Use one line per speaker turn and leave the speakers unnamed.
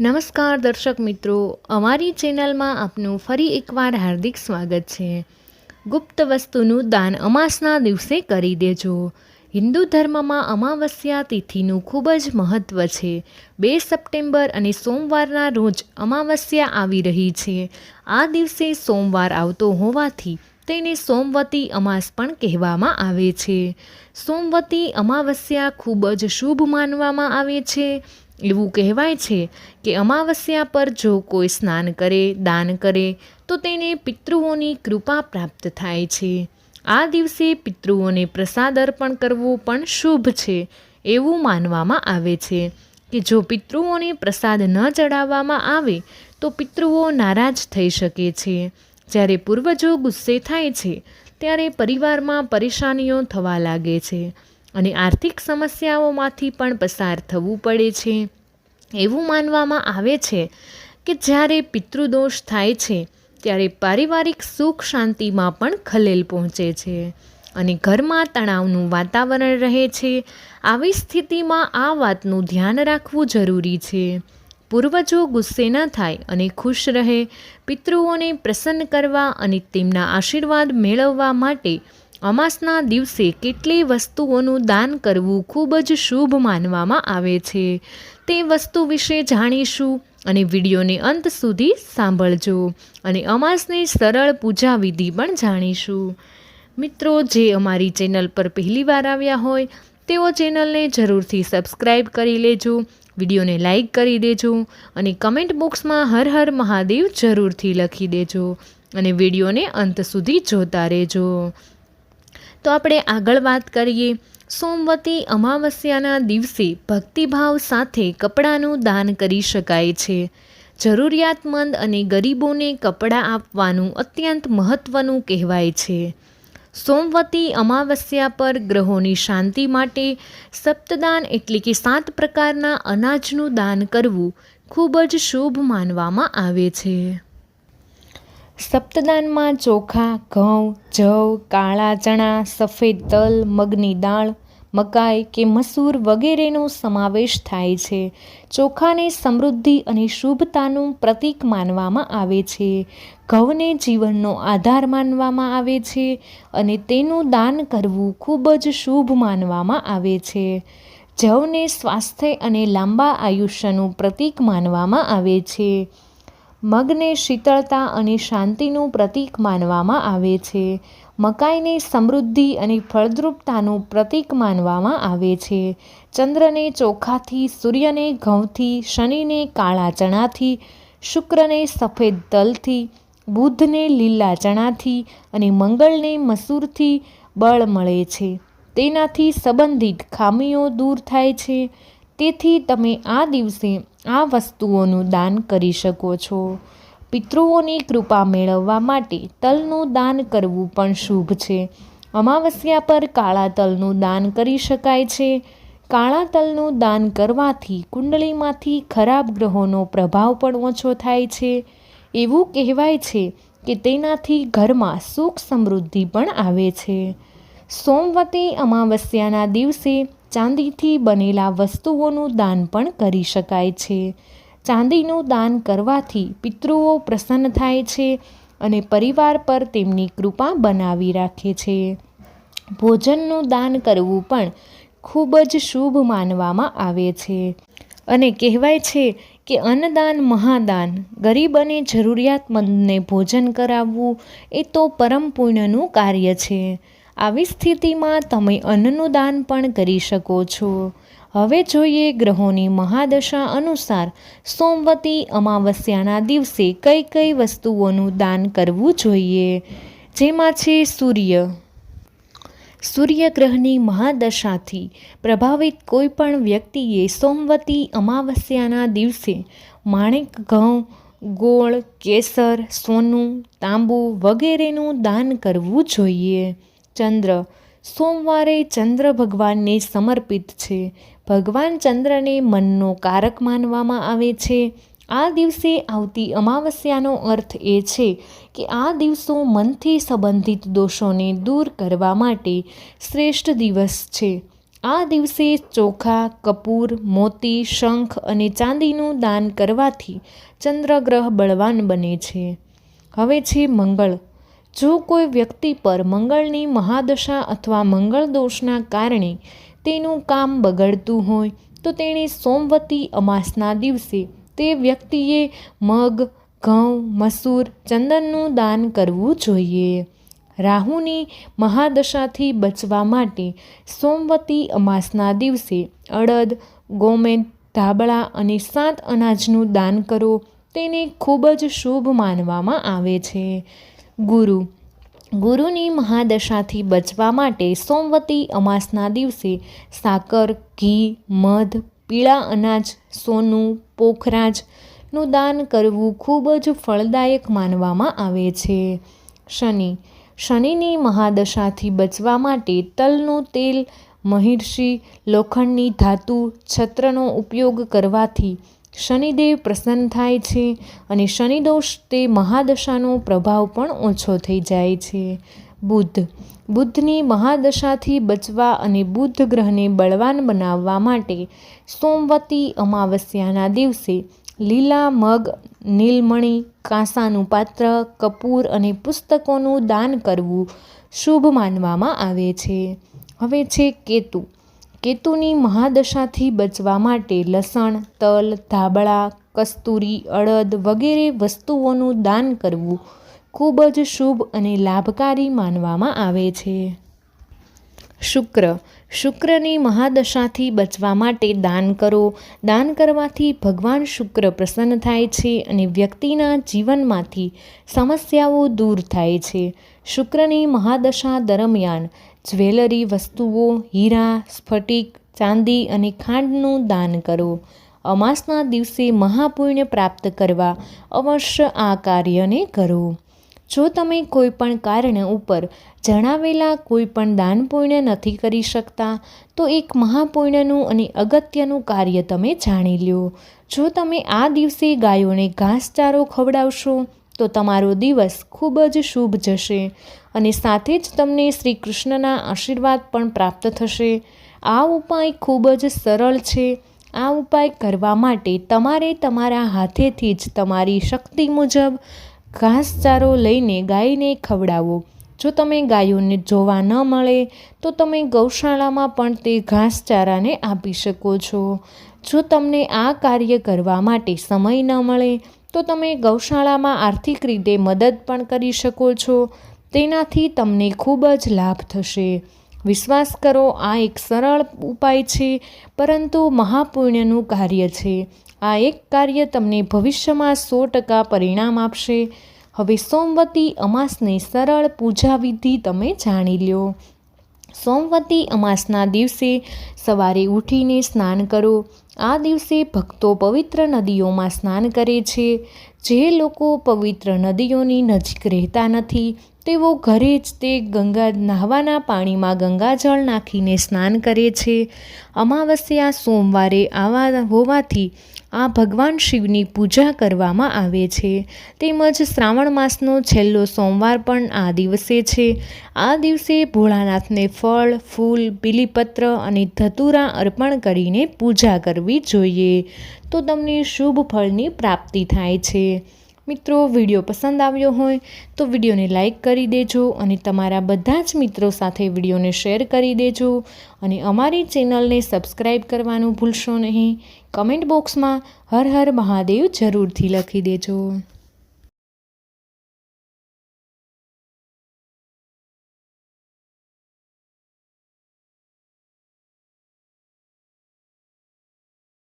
નમસ્કાર દર્શક મિત્રો, અમારી ચેનલમાં આપનું ફરી એકવાર હાર્દિક સ્વાગત છે. ગુપ્ત વસ્તુનું દાન અમાસના દિવસે કરી દેજો. હિન્દુ ધર્મમાં અમાવસ્યા તિથિનું ખૂબ જ મહત્ત્વ છે. બે સપ્ટેમ્બર અને સોમવારના રોજ અમાવસ્યા આવી રહી છે. આ દિવસે સોમવાર આવતો હોવાથી તેને સોમવતી અમાસ પણ કહેવામાં આવે છે. સોમવતી અમાવસ્યા ખૂબ જ શુભ માનવામાં આવે છે. એવું કહેવાય છે કે અમાવસ્યા પર જો કોઈ સ્નાન કરે, દાન કરે, તો તેને પિતૃઓની કૃપા પ્રાપ્ત થાય છે. આ દિવસે પિતૃઓને પ્રસાદ અર્પણ કરવો પણ શુભ છે, એવું માનવામાં આવે છે કે જો પિતૃઓને પ્રસાદ ન ચડાવવામાં આવે, તો પિતૃઓ નારાજ થઈ શકે છે. જ્યારે પૂર્વજો ગુસ્સે થાય છે, ત્યારે પરિવારમાં પરેશાનીઓ થવા લાગે છે અને આર્થિક સમસ્યાઓમાંથી પણ પસાર થવું પડે છે. એવું માનવામાં આવે છે કે જ્યારે પિતૃદોષ થાય છે, ત્યારે પારિવારિક સુખ શાંતિમાં પણ ખલેલ પહોંચે છે અને ઘરમાં તણાવનું વાતાવરણ રહે છે. આવી સ્થિતિમાં આ વાતનું ધ્યાન રાખવું જરૂરી છે. પૂર્વજો ગુસ્સે ન થાય અને ખુશ રહે. પિતૃઓને પ્રસન્ન કરવા અને તેમના આશીર્વાદ મેળવવા માટે અમાસના દિવસે કેટલી વસ્તુઓનું દાન કરવું ખૂબ જ શુભ માનવામાં આવે છે. તે વસ્તુ વિશે જાણીશું અને વિડીયોને અંત સુધી સાંભળજો અને અમાસની સરળ પૂજા વિધિ પણ જાણીશું. મિત્રો, જે અમારી ચેનલ પર પહેલીવાર આવ્યા હોય, તેઓ ચેનલને જરૂરથી સબસ્ક્રાઈબ કરી લેજો, વિડીયોને લાઇક કરી દેજો અને કમેન્ટ બોક્સમાં હર હર મહાદેવ જરૂરથી લખી દેજો અને વિડીયોને અંત સુધી જોતા રહેજો. તો આપણે આગળ વાત કરીએ. સોમવતી અમાવસ્યાના દિવસે ભક્તિભાવ સાથે કપડાનું દાન કરી શકાય છે. જરૂરિયાતમંદ અને ગરીબોને કપડાં આપવાનું અત્યંત મહત્ત્વનું કહેવાય છે. સોમવતી અમાવસ્યા પર ગ્રહોની શાંતિ માટે સપ્તદાન એટલે કે સાત પ્રકારના અનાજનું દાન કરવું ખૂબ જ શુભ માનવામાં આવે છે. સપ્તદાનમાં ચોખા, ઘઉં, જવ, કાળા ચણા, સફેદ તલ, મગની દાળ, મકાઈ કે મસૂર વગેરેનો સમાવેશ થાય છે. ચોખાને સમૃદ્ધિ અને શુભતાનું પ્રતીક માનવામાં આવે છે. ઘઉંને જીવનનો આધાર માનવામાં આવે છે અને તેનું દાન કરવું ખૂબ જ શુભ માનવામાં આવે છે. જવને સ્વાસ્થ્ય અને લાંબા આયુષ્યનું પ્રતીક માનવામાં આવે છે. મગને શીતળતા અને શાંતિનું પ્રતીક માનવામાં આવે છે. મકાઈને સમૃદ્ધિ અને ફળદ્રુપતાનું પ્રતીક માનવામાં આવે છે. ચંદ્રને ચોખાથી, સૂર્યને ઘઉંથી, શનિને કાળા ચણાથી, શુક્રને સફેદ તલથી, બુધને લીલા ચણાથી અને મંગળને મસૂરથી બળ મળે છે. તેનાથી સંબંધિત ખામીઓ દૂર થાય છે. તેથી તમે આ દિવસે આ વસ્તુઓનું દાન કરી શકો છો. પિતૃઓની કૃપા મેળવવા માટે તલનું દાન કરવું પણ શુભ છે. અમાવસ્યા પર કાળા તલનું દાન કરી શકાય છે. કાળા તલનું દાન કરવાથી કુંડળીમાંથી ખરાબ ગ્રહોનો પ્રભાવ પણ ઓછો થાય છે. એવું કહેવાય છે કે તેનાથી ઘરમાં સુખ સમૃદ્ધિ પણ આવે છે. સોમવતી અમાવસ્યાના દિવસે ચાંદીથી બનેલા વસ્તુઓનું દાન પણ કરી શકાય છે. ચાંદીનું દાન કરવાથી પિતૃઓ પ્રસન્ન થાય છે અને પરિવાર પર તેમની કૃપા બનાવી રાખે છે. ભોજનનું દાન કરવું પણ ખૂબ જ શુભ માનવામાં આવે છે. અને કહેવાય છે કે અન્નદાન મહાદાન, ગરીબ અને જરૂરિયાતમંદને ભોજન કરાવવું એ તો પરમ પુણ્યનું કાર્ય છે. આવી સ્થિતિમાં તમે અન્નનું દાન પણ કરી શકો છો. હવે જોઈએ ગ્રહોની મહાદશા અનુસાર સોમવતી અમાવસ્યાના દિવસે કઈ કઈ વસ્તુઓનું દાન કરવું જોઈએ? જેમાં છે સૂર્ય. સૂર્યગ્રહની મહાદશાથી પ્રભાવિત કોઈપણ વ્યક્તિએ સોમવતી અમાવસ્યાના દિવસે માણેક, ઘઉં, ગોળ, કેસર, સોનું, તાંબુ વગેરેનું દાન કરવું જોઈએ. ચંદ્ર. સોમવારે ચંદ્ર ભગવાનને સમર્પિત છે. ભગવાન ચંદ્રને મનનો કારક માનવામાં આવે છે. આ દિવસે આવતી અમાવસ્યાનો અર્થ એ છે કે આ દિવસો મનથી સંબંધિત દોષોને દૂર કરવા માટે શ્રેષ્ઠ દિવસ છે. આ દિવસે ચોખા, કપૂર, મોતી, શંખ અને ચાંદીનું દાન કરવાથી ચંદ્રગ્રહ બળવાન બને છે. હવે છે મંગળ. જો કોઈ વ્યક્તિ પર મંગળની મહાદશા અથવા મંગળ દોષના કારણે તેનું કામ બગડતું હોય, તો તેણે સોમવતી અમાસના દિવસે તે વ્યક્તિએ મગ, ઘઉં, મસૂર, ચંદનનું દાન કરવું જોઈએ. રાહુની મહાદશાથી બચવા માટે સોમવતી અમાસના દિવસે અડદ ગોમેદ ધાબળા અને સાત અનાજનું દાન કરો, તેને ખૂબ જ શુભ માનવામાં આવે છે. ગુરુ. ગુરુની મહાદશાથી બચવા માટે સોમવતી અમાસના દિવસે સાકર, ઘી, મધ, પીળા અનાજ, સોનું પોખરાજનું દાન કરવું ખૂબ જ ફળદાયક માનવામાં આવે છે. શનિ. શનિની મહાદશાથી બચવા માટે તલનું તેલ, મહિર્ષિ લોખંડની ધાતુ, છત્રનો ઉપયોગ કરવાથી શનિદેવ પ્રસન્ન થાય છે અને શનિદોષ તે મહાદશાનો પ્રભાવ પણ ઓછો થઈ જાય છે. બુદ્ધ બુદ્ધની મહાદશાથી બચવા અને બુદ્ધ ગ્રહને બળવાન બનાવવા માટે સોમવતી અમાવસ્યાના દિવસે લીલા, મગ, નીલમણી, કાંસાનું પાત્ર, કપૂર અને પુસ્તકોનું દાન કરવું શુભ માનવામાં આવે છે. હવે છે કેતુ. કેતુની મહાદશાથી બચવા માટે લસણ, તલ, ધાબળા, કસ્તુરી, અડદ વગેરે વસ્તુઓનું દાન કરવું ખૂબ જ શુભ અને લાભકારી માનવામાં આવે છે. શુક્ર. શુક્રની મહાદશાથી બચવા માટે દાન કરો. દાન કરવાથી ભગવાન શુક્ર પ્રસન્ન થાય છે અને વ્યક્તિના જીવનમાંથી સમસ્યાઓ દૂર થાય છે. શુક્રની મહાદશા દરમિયાન જ્વેલરી, વસ્તુઓ, હીરા, સ્ફટિક, ચાંદી અને ખાંડનું દાન કરો. અમાસના દિવસે મહાપુણ્ય પ્રાપ્ત કરવા અવશ્ય આ કાર્યને કરો. જો તમે કોઈ પણ કારણ ઉપર જણાવેલા કોઈપણ દાન પુણ્ય નથી કરી શકતા, તો એક મહાપુણ્યનું અને અગત્યનું કાર્ય તમે જાણી લ્યો. જો તમે આ દિવસે ગાયોને ઘાસચારો ખવડાવશો તો તમારો દિવસ ખૂબ જ શુભ જશે અને સાથે જ તમને શ્રી કૃષ્ણના આશીર્વાદ પણ પ્રાપ્ત થશે. આ ઉપાય ખૂબ જ સરળ છે. આ ઉપાય કરવા માટે તમારે તમારા હાથેથી જ તમારી શક્તિ મુજબ ઘાસચારો લઈને ગાયને ખવડાવો. જો તમે ગાયોને જોવા ન મળે, તો તમે ગૌશાળામાં પણ તે ઘાસચારાને આપી શકો છો. જો તમને આ કાર્ય કરવા માટે સમય ન મળે તો તમે ગૌશાળામાં આર્થિક રીતે મદદ પણ કરી શકો છો. તેનાથી તમને ખૂબ જ લાભ થશે. વિશ્વાસ કરો, આ એક સરળ ઉપાય છે, પરંતુ મહાપુણ્યનું કાર્ય છે. આ એક કાર્ય તમને ભવિષ્યમાં સો ટકા પરિણામ આપશે. હવે સોમવતી અમાસની સરળ પૂજા વિધિ તમે જાણી લ્યો. સોમવતી અમાસના દિવસે સવારે ઉઠીને સ્નાન કરો. આ દિવસે ભક્તો પવિત્ર નદીઓમાં સ્નાન કરે છે. જે લોકો પવિત્ર નદીઓની નજીક રહેતા નથી, તેઓ ઘરે જ તે ગંગા નહાવાના પાણીમાં ગંગાજળ નાખીને સ્નાન કરે છે. અમાવસ્યા સોમવારે આવા હોવાથી આ ભગવાન શિવની પૂજા કરવામાં આવે છે. તેમજ શ્રાવણ માસનો છેલ્લો સોમવાર પણ આ દિવસે છે. આ દિવસે ભોળાનાથને ફળ, ફૂલ, બીલીપત્ર અને ધતુરા અર્પણ કરીને પૂજા કરવી જોઈએ. તો તમને શુભ ફળની પ્રાપ્તિ થાય છે. મિત્રો, વીડિયો પસંદ આવ્યો હોય તો વિડીયોને લાઇક કરી દેજો અને તમારા બધા જ મિત્રો સાથે વિડીયોને શેર કરી દેજો અને અમારી ચેનલને સબસ્ક્રાઈબ કરવાનું ભૂલશો નહીં. કમેન્ટ બોક્સમાં હર હર મહાદેવ જરૂરથી લખી દેજો.